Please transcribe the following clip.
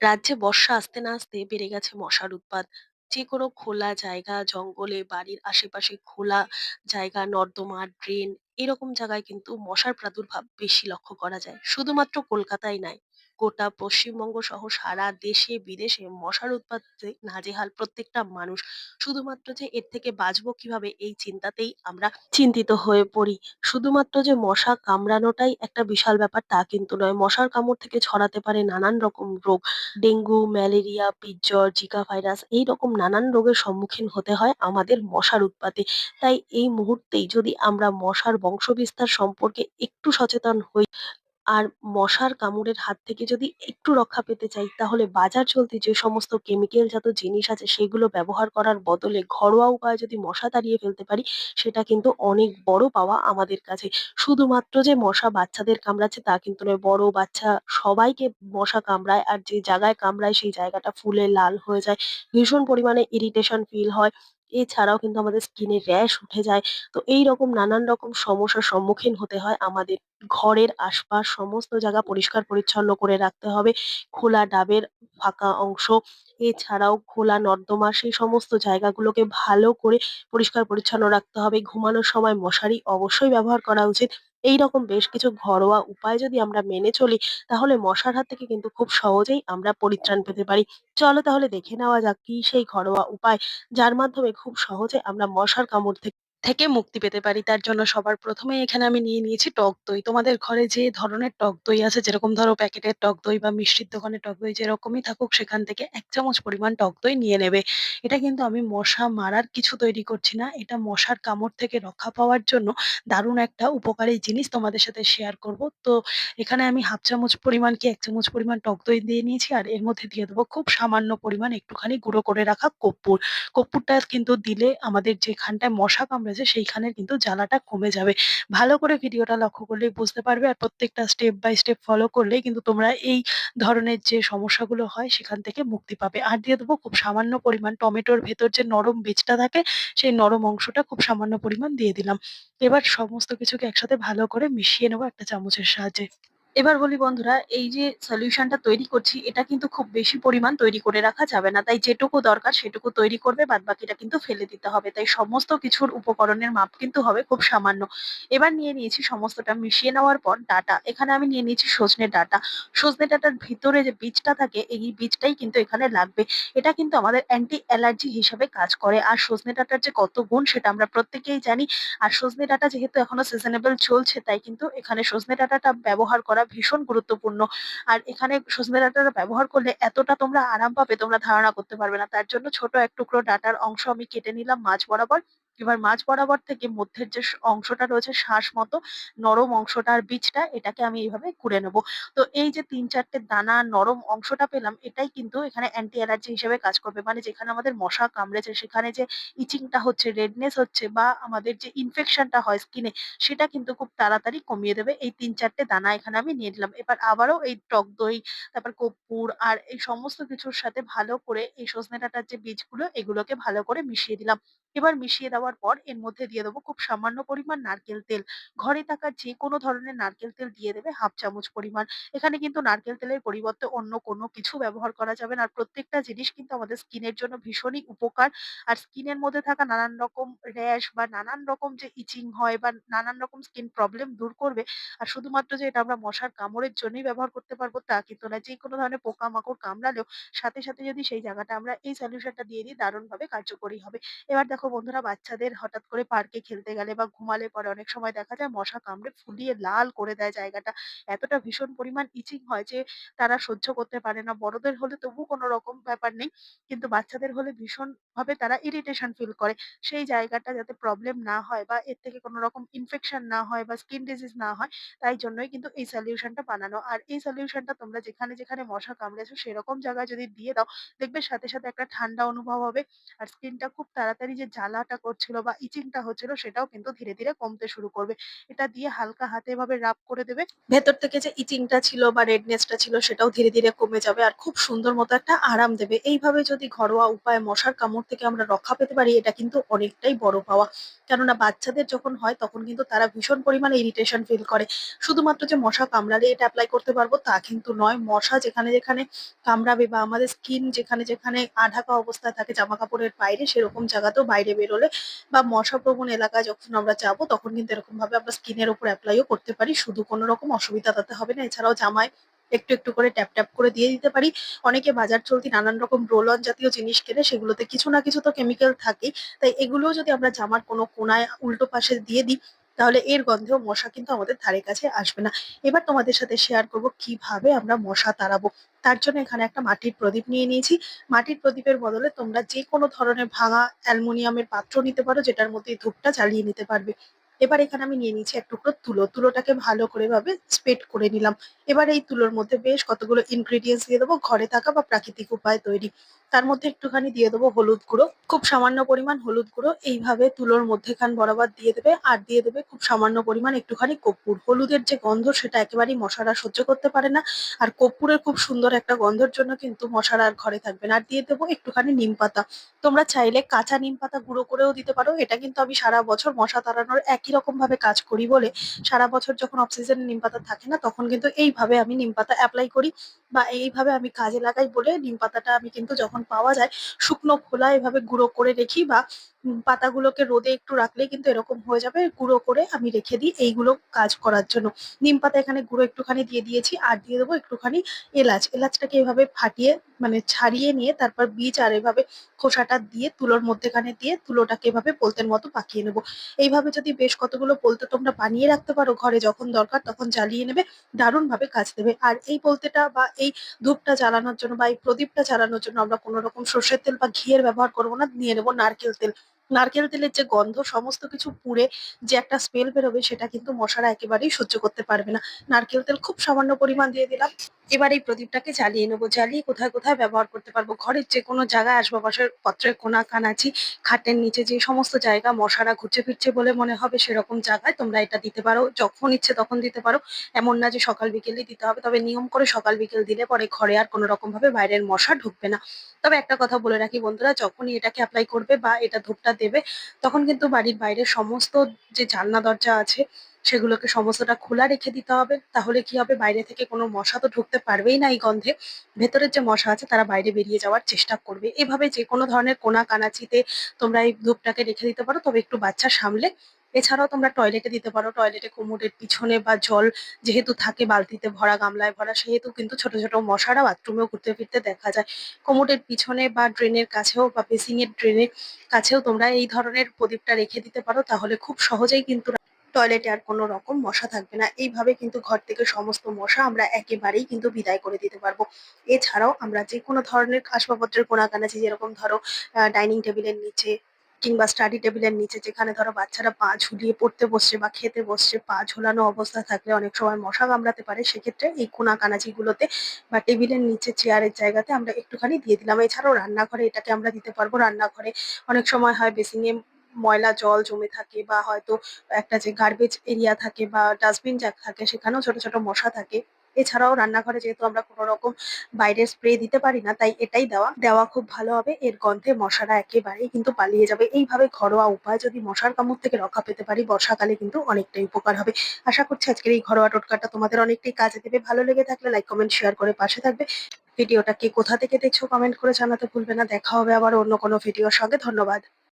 রাজ্যে বর্ষা আসতে না আসতে বেড়ে গেছে মশার উৎপাত। যেকোনো খোলা জায়গা, জঙ্গলে, বাড়ির আশেপাশে খোলা জায়গা, নর্দমা, ড্রেন এরকম জায়গায় কিন্তু মশার প্রাদুর্ভাব বেশি লক্ষ্য করা যায়। শুধুমাত্র কলকাতায় নয়, গোটা পশ্চিমবঙ্গ সহ সারা দেশে বিদেশে মশার উৎপাতে নাজেহাল প্রত্যেকটা মানুষ। শুধুমাত্র যে এর থেকে বাঁচবো কীভাবে এই চিন্তাতেই আমরা চিন্তিত হয়ে পড়ি। শুধুমাত্র যে মশা কামড়ানোটাই একটা বিশাল ব্যাপার তা কিন্তু নয়। মশার কামড় থেকে ছড়াতে পারে নানান রকম রোগ। ডেঙ্গু, ম্যালেরিয়া, পিৎজর, জিকা ভাইরাস এইরকম নানান রোগের সম্মুখীন হতে হয় আমাদের মশার উৎপাতে। তাই এই মুহূর্তেই যদি আমরা মশার বংশবিস্তার সম্পর্কে একটু সচেতন হই আর মশার কামড়ের হাত থেকে যদি একটু রক্ষা পেতে চাই, তাহলে বাজার চলতি যে সমস্ত কেমিক্যাল জাত জিনিস আছে, সেগুলো ব্যবহার করার বদলে ঘরোয়া উপায়ে যদি মশা তাড়িয়ে ফেলতে পারি, সেটা কিন্তু অনেক বড় পাওয়া আমাদের কাছে। শুধুমাত্র যে মশা বাচ্চাদের কামড়াচ্ছে, তা কিন্তু নয়। বড় বাচ্চা সবাইকে মশা কামড়ায়, আর যে জায়গায় কামড়ায়, সেই জায়গাটা ফুলে লাল হয়ে যায়। ভীষণ পরিমাণে ইরিটেশন ফিল হয়। এছাড়াও কিন্তু আমাদের স্কিনে র‍্যাশ উঠে যায়। তো এইরকম নানান রকম সমস্যার সম্মুখীন হতে হয় আমাদের। ঘরের আশপাশ সমস্ত জায়গা পরিষ্কার পরিচ্ছন্ন করে রাখতে হবে। খোলা ডাবের ফাঁকা অংশ, এছাড়াও খোলা নর্দমা সেই সমস্ত জায়গাগুলোকে ভালো করে পরিষ্কার পরিচ্ছন্ন রাখতে হবে। ঘুমানোর সময় মশারি অবশ্যই ব্যবহার করা উচিত। এইরকম বেশ কিছু ঘরোয়া উপায় যদি আমরা মেনে চলি, তাহলে মশার হাত থেকে কিন্তু খুব সহজেই আমরা পরিত্রাণ পেতে পারি। চলো তাহলে দেখে নেওয়া যাক কি সেই ঘরোয়া উপায়, যার মাধ্যমে খুব সহজে আমরা মশার কামড় থেকে থেকে মুক্তি পেতে পারি। তার জন্য সবার প্রথমে এখানে আমি নিয়ে নিয়েছি টক দই। তোমাদের ঘরে যে ধরনের টক দই আছে, যেরকম ধরো প্যাকেটের টক দই বা মিষ্টির দোকানের টক দই যেরকমই থাকুক, সেখান থেকে এক চামচ পরিমাণ টক দই নিয়ে নেবে। এটা কিন্তু আমি মশা মারার কিছু তৈরি করছি না। এটা মশার কামড় থেকে রক্ষা পাওয়ার জন্য দারুণ একটা উপকারী জিনিস তোমাদের সাথে শেয়ার করব। তো এখানে আমি 1/2 চামচ পরিমাণ কি এক চামচ পরিমাণ টক দই দিয়ে নিয়েছি, আর এর মধ্যে দিয়ে দেবো খুব সামান্য পরিমাণ একটুখানি গুঁড়ো করে রাখা কর্পূর। কর্পূরটা কিন্তু দিলে আমাদের যেখানটায় মশা কামড়েছে সেইখানের কিন্তু জ্বালাটা কমে যাবে। ভালো করে ভিডিওটা লক্ষ্য করলেই বুঝতে পারবে আর প্রত্যেকটা স্টেপ বাই স্টেপ ফলো করলেই কিন্তু তোমরা এই ধরনের যে সমস্যাগুলো হয় সেখান থেকে মুক্তি পাবে। আর দিয়ে দেবো খুব সামান্য পরিমাণ টমেটোর ভেতর যে নরম বীজটা থাকে সেই নরম অংশটা খুব সামান্য পরিমাণ দিয়ে দিলাম। এবার সমস্ত কিছুকে একসাথে ভালো করে মিশিয়ে নেব একটা চামচের সাহায্যে। এবার বলি বন্ধুরা, এই যে সলিউশনটা তৈরি করছি, এটা কিন্তু খুব বেশি পরিমাণ তৈরি করে রাখা যাবে না। তাই যেটুকু দরকার সেটুকু তৈরি করবে বাদ বাকিটা কিন্তু ফেলে দিতে হবে। তাই সমস্ত কিছুর উপকরণের মাপ কিন্তু হবে খুব সামান্য। এবার নিয়ে নিয়েছি সমস্তটা মিশিয়ে নেওয়ার পর ডাটা এখানে আমি নিয়ে নিয়েছি সজনে ডাটা সজনে ডাটার ভিতরে যে বীজটা থাকে, এই বীজটাই কিন্তু এখানে লাগবে। এটা কিন্তু আমাদের অ্যান্টি অ্যালার্জি হিসেবে কাজ করে। আর সজনে ডাটার যে কত গুণ, সেটা আমরা প্রত্যেকেই জানি। আর সজনে ডাটা যেহেতু এখনও সিজনেবল চলছে, তাই কিন্তু এখানে সজনে ডাটাটা ব্যবহার করা ভীষণ গুরুত্বপূর্ণ। আর এখানে সজনে ডাঁটাটা ব্যবহার করলে এতটা তোমরা আরাম পাবে তোমরা ধারণা করতে পারবে না। তার জন্য ছোট এক টুকরো ডাটার অংশ আমি কেটে নিলাম মাঝ বরাবর। এবার মাঝ বরাবর থেকে মধ্যের যে অংশটা রয়েছে শাঁস মতো নরম অংশটা বীজটা এটাকে আমি এইভাবে কুড়ে নেব। তো এই যে তিন চারটে দানা নরম অংশটা পেলাম এটাই কিন্তু এখানে অ্যান্টি অ্যালার্জি হিসেবে কাজ করবে। মানে যেখানে আমাদের মশা কামড়েছে সেখানে যে ইচিংটা হচ্ছে, রেডনেস হচ্ছে বা আমাদের যে ইনফেকশনটা হয় স্কিনে সেটা কিন্তু খুব তাড়াতাড়ি কমিয়ে দেবে। এই তিন চারটে দানা এখানে আমি নিয়ে নিলাম। এবার আবারও এই টক দই, তারপর কর্পূর আর এই সমস্ত কিছুর সাথে ভালো করে এই সজনে ডাঁটার যে বীজগুলো এগুলোকে ভালো করে মিশিয়ে দিলাম। এবার মিশিয়ে দেওয়ার পর এর মধ্যে দিয়ে দেবো খুব সামান্য পরিমাণ নারকেল তেল। ঘরে থাকা যেকোনো ধরনের নারকেল তেল দিয়ে দেবে 1/2 চামচ পরিমাণ। এখানে কিন্তু নারকেল তেলের পরিবর্তে অন্য কোনো কিছু ব্যবহার করা যাবে না। প্রত্যেকটা জিনিস কিন্তু আমাদের স্কিনের জন্য ভীষণই উপকার। আর স্কিনের মধ্যে থাকা নানান রকম র‍্যাশ বা নানান রকম যে ইচিং হয় বা নানান রকম স্কিন প্রবলেম দূর করবে। আর শুধুমাত্র যে এটা আমরা মশার কামড়ের জন্যই ব্যবহার করতে পারব তা কিন্তু না। যেকোনো ধরনের পোকামাকড় কামড়ালেও সাথে, সাথে যদি সেই জায়গাটা আমরা এই সলিউশনটা দিয়ে দিই দারুণভাবে কার্যকরী হবে। এবার দেখো বন্ধুরা বাচ্চাদের হঠাৎ করে পার্কে খেলতে গেলে বা ঘুমালে পরে অনেক সময় দেখা যায় মশা কামড়ে ফুলিয়ে লাল করে দেয় জায়গাটা। এতটা ভীষণ পরিমাণ ইচিং হয় যে তারা সহ্য করতে পারে না। বড়দের হলে তবু কোনো রকম ব্যাপার নেই। কিন্তু বাচ্চাদের হলে ভীষণভাবে তারা ইরিটেশন ফিল করে। সেই জায়গাটা যাতে প্রবলেম না হয় বা এর থেকে কোনো রকম ইনফেকশন না হয় বা স্কিন ডিজিজ না হয় তাই জন্যই কিন্তু এই সলিউশনটা বানানো। আর এই সলিউশনটা তোমরা যেখানে, যেখানে মশা কামড়েছো সেরকম জায়গায় যদি দিয়ে দাও দেখবে সাথে, সাথে একটা ঠান্ডা অনুভব হবে। আর স্কিনটা খুব তাড়াতাড়ি যে জ্বালাটা করছে হচ্ছিল বা ইচিংটা হচ্ছিল সেটাও কিন্তু ধীরে ধীরে কমতে শুরু করবে। এটা দিয়ে হালকা হাতে এভাবে রাব করে দেবে। ভেতর থেকে যে ইচিংটা ছিল বা রেডনেসটা ছিল সেটাও ধীরে ধীরে কমে যাবে আর খুব সুন্দর মতো একটা আরাম দেবে। এইভাবে যদি ঘরোয়া উপায়ে মশার কামড় থেকে আমরা রক্ষা পেতে পারি এটা কিন্তু অনেকটাই বড় পাওয়া। কেননা বাচ্চাদের যখন হয় তখন কিন্তু তারা ভীষণ পরিমাণে ইরিটেশন ফিল করে। শুধুমাত্র যে মশা কামড়ালে এটা অ্যাপ্লাই করতে পারব তা কিন্তু নয়। মশা যেখানে, যেখানে কামড়াবে বা আমাদের স্কিন যেখানে, যেখানে আঢাকা অবস্থায় থাকে জামা কাপড়ের বাইরে সেরকম জায়গাতেও বাইরে বেরোলে বা মশা প্রবণ এলাকায় যখন আমরা যাব তখন কিন্তু এরকমভাবে আমরা স্কিনের উপর অ্যাপ্লাইও করতে পারি। শুধু কোনো রকম অসুবিধা তাতে হবে না। এছাড়াও জামায় একটু, একটু করে ট্যাপ, ট্যাপ করে দিয়ে দিতে পারি। অনেকে বাজার চলতি নানান রকম রোলন জাতীয় জিনিস কেনে সেগুলোতে কিছু না কিছু তো কেমিক্যাল থাকেই। তাই এগুলোও যদি আমরা জামার কোনো কোনায় উল্টো পাশে দিয়ে দিই তাহলে এর গন্ধেও মশা কিন্তু আমাদের ধারে কাছে আসবে না। এবার তোমাদের সাথে শেয়ার করব কীভাবে আমরা মশা তাড়াবো। তার জন্য এখানে একটা মাটির প্রদীপ নিয়ে নিয়েছি। মাটির প্রদীপের বদলে তোমরা যে কোনো ধরনের ভাঙা অ্যালুমিনিয়ামের পাত্র নিতে পারো, যেটার মধ্যে ধূপটা জ্বালিয়ে নিতে পারবে। এবার এখানে আমি নিয়ে নিয়েছি এক টুকরো তুলো। তুলোটাকে ভালো করে ভাবে স্প্রেড করে নিলাম। এবার এই তুলোর মধ্যে বেশ কতগুলো ইনগ্রিডিয়েন্টস দিয়ে দেবো ঘরে থাকা বা প্রাকৃতিক উপায়ে তৈরি। তার মধ্যে একটুখানি দিয়ে দেবো হলুদ গুঁড়ো। খুব সামান্য পরিমাণ হলুদ গুঁড়ো এইভাবে তুলোর মধ্যেখান বরাবর দিয়ে দেবে আর দিয়ে দেবে খুব সামান্য পরিমাণ একটুখানি কর্পূর। হলুদের যে গন্ধ সেটা একেবারেই মশারা সহ্য করতে পারে না। আর কর্পূরের খুব সুন্দর একটা গন্ধের জন্য কিন্তু মশারা আর ঘরে থাকবে না। আর দিয়ে দেবো একটুখানি নিম পাতা তোমরা চাইলে কাঁচা নিমপাতা গুঁড়ো করেও দিতে পারো। এটা কিন্তু আমি সারা বছর মশা তাড়ানোর একই রকম ভাবে কাজ করি বলে সারা বছর যখন অফ সিজনে নিমপাতা থাকে না, তখন কিন্তু এইভাবে আমি নিমপাতা অ্যাপ্লাই করি বা এইভাবে আমি কাজে লাগাই বলে নিমপাতাটা আমি কিন্তু যখন পাওয়া যায় শুকনো খোলা এভাবে গুঁড়ো করে রেখি বা পাতাগুলোকে রোদে একটু রাখলেই কিন্তু এরকম হয়ে যাবে। গুঁড়ো করে আমি রেখে দিই এইগুলো কাজ করার জন্য। নিমপাতা এখানে গুঁড়ো একটুখানি দিয়ে দিয়েছি, আর দিয়ে দেবো একটুখানি এলাচ। এলাচটাকে এভাবে ফাটিয়ে মানে ছাড়িয়ে নিয়ে তারপর বীজ আর এভাবে খোসাটা দিয়ে তুলোর মধ্যেখানে দিয়ে তুলোটাকে এভাবে পোলতের মতো পাকিয়ে নেব। এইভাবে যদি বেশ কতগুলো পোলতে তোমরা বানিয়ে রাখতে পারো ঘরে যখন দরকার তখন জ্বালিয়ে নেবে, দারুণভাবে কাজ দেবে। আর এই পোলতেটা বা এই ধূপটা জ্বালানোর জন্য বা এই প্রদীপটা জ্বালানোর জন্য আমরা কোনো রকম সর্ষের তেল বা ঘিয়ের ব্যবহার করব না। নিয়ে নেব নারকেল তেল। নারকেল তেলের যে গন্ধ সমস্ত কিছু পুড়ে যে একটা স্মেল বেরোবে সেটা কিন্তু মশারা একেবারেই সহ্য করতে পারবে না। নারকেল তেল খুব সামান্য পরিমাণ দিয়ে দিলাম। এবার এই প্রদীপটাকে জ্বালিয়ে নেব। জ্বালিয়ে কোথায়, কোথায় ব্যবহার করতে পারব? ঘরের যে কোনো জায়গায় আসবাবপত্রের পত্রের কোনা কানাচি, খাটের নিচে যে সমস্ত জায়গা মশারা ঘুরছে ফিরছে বলে মনে হবে সেরকম জায়গায় তোমরা এটা দিতে পারো। যখন ইচ্ছে তখন দিতে পারো। এমন না যে সকাল বিকেলেই দিতে হবে। তবে নিয়ম করে সকাল বিকেল দিলে পরে ঘরে আর কোনো রকম ভাবে বাইরের মশা ঢুকবে না। তবে একটা কথা বলে রাখি বন্ধুরা যখনই এটাকে অ্যাপ্লাই করবে বা এটা ধূপটা দেবে, তখন কিন্তু বাড়ির বাইরে সমস্ত যে জানলা দরজা আছে, সেগুলোকে সমস্তটা খোলা রেখে দিতে হবে। তাহলে কি হবে বাইরে থেকে কোনো মশা তো ঢুকতে পারবেই না এই গন্ধে। ভেতরের যে মশা আছে, তারা বাইরে বেরিয়ে যাওয়ার চেষ্টা করবে। এভাবে যে কোনো ধরনের কোনা কানাচিতে তোমরা এই ধূপটাকে রেখে দিতে পারো, তবে একটু বাচ্চা সামলে। এছাড়াও তোমরা টয়লেটে দিতে পারো। টয়লেটে কোমোডের পিছনে বা জল যেহেতু থাকে বালতিতে ভরা গামলায় ভরা সেহেতু কিন্তু ছোট, ছোট মশারা বাথরুমেও ঘুরতে ফিরতে দেখা যায়। কোমোডের পিছনে বা ড্রেনের কাছেও বা বেসিনের ড্রেনের কাছেও তোমরা এই ধরনের প্রদীপটা রেখে দিতে পারো। তাহলে খুব সহজেই কিন্তু টয়লেটে আর কোনো রকম মশা থাকবে না। এইভাবে কিন্তু ঘর থেকে সমস্ত মশা আমরা একেবারেই কিন্তু বিদায় করে দিতে পারব। এছাড়াও আমরা যেকোনো ধরনের আসবাবপত্রের কোনাকানাচি যেরকম ধরো ডাইনিং টেবিলের নিচে কিংবা স্টাডি টেবিলের নিচে যেখানে ধরো বাচ্চারা পা ঝুলিয়ে পড়তে বসছে বা খেতে বসছে, পা ঝোলানো অবস্থা থাকলে অনেক সময় মশা কামড়াতে পারে। সেক্ষেত্রে এই কোনা কানাচিগুলোতে বা টেবিলের নিচে চেয়ারের জায়গাতে আমরা একটুখানি দিয়ে দিলাম। এছাড়াও রান্নাঘরে এটাকে আমরা দিতে পারব। রান্নাঘরে অনেক সময় হয় বেসিনে ময়লা জল জমে থাকে বা হয়তো একটা যে গার্বেজ এরিয়া থাকে বা ডাস্টবিন যা থাকে সেখানেও ছোট, ছোট মশা থাকে। এছাড়াও রান্নাঘরে যেহেতু আমরা কোনো রকম বাইরের স্প্রে দিতে পারি না তাই এটাই দেওয়া। দেওয়া খুব ভালো হবে। এর গন্ধে মশারা একেবারেই কিন্তু পালিয়ে যাবে। এইভাবে ঘরোয়া উপায় যদি মশার কামড় থেকে রক্ষা পেতে পারি বর্ষাকালে কিন্তু অনেকটাই উপকার হবে। আশা করছি আজকের এই ঘরোয়া টোটকাটা তোমাদের অনেকটাই কাজে দেবে। ভালো লেগে থাকলে লাইক, কমেন্ট, শেয়ার করে পাশে থাকবে। ভিডিওটা কে কোথা থেকে দেখছ কমেন্ট করে জানাতে ভুলবে না। দেখা হবে আবার অন্য কোনো ভিডিওর সঙ্গে। ধন্যবাদ।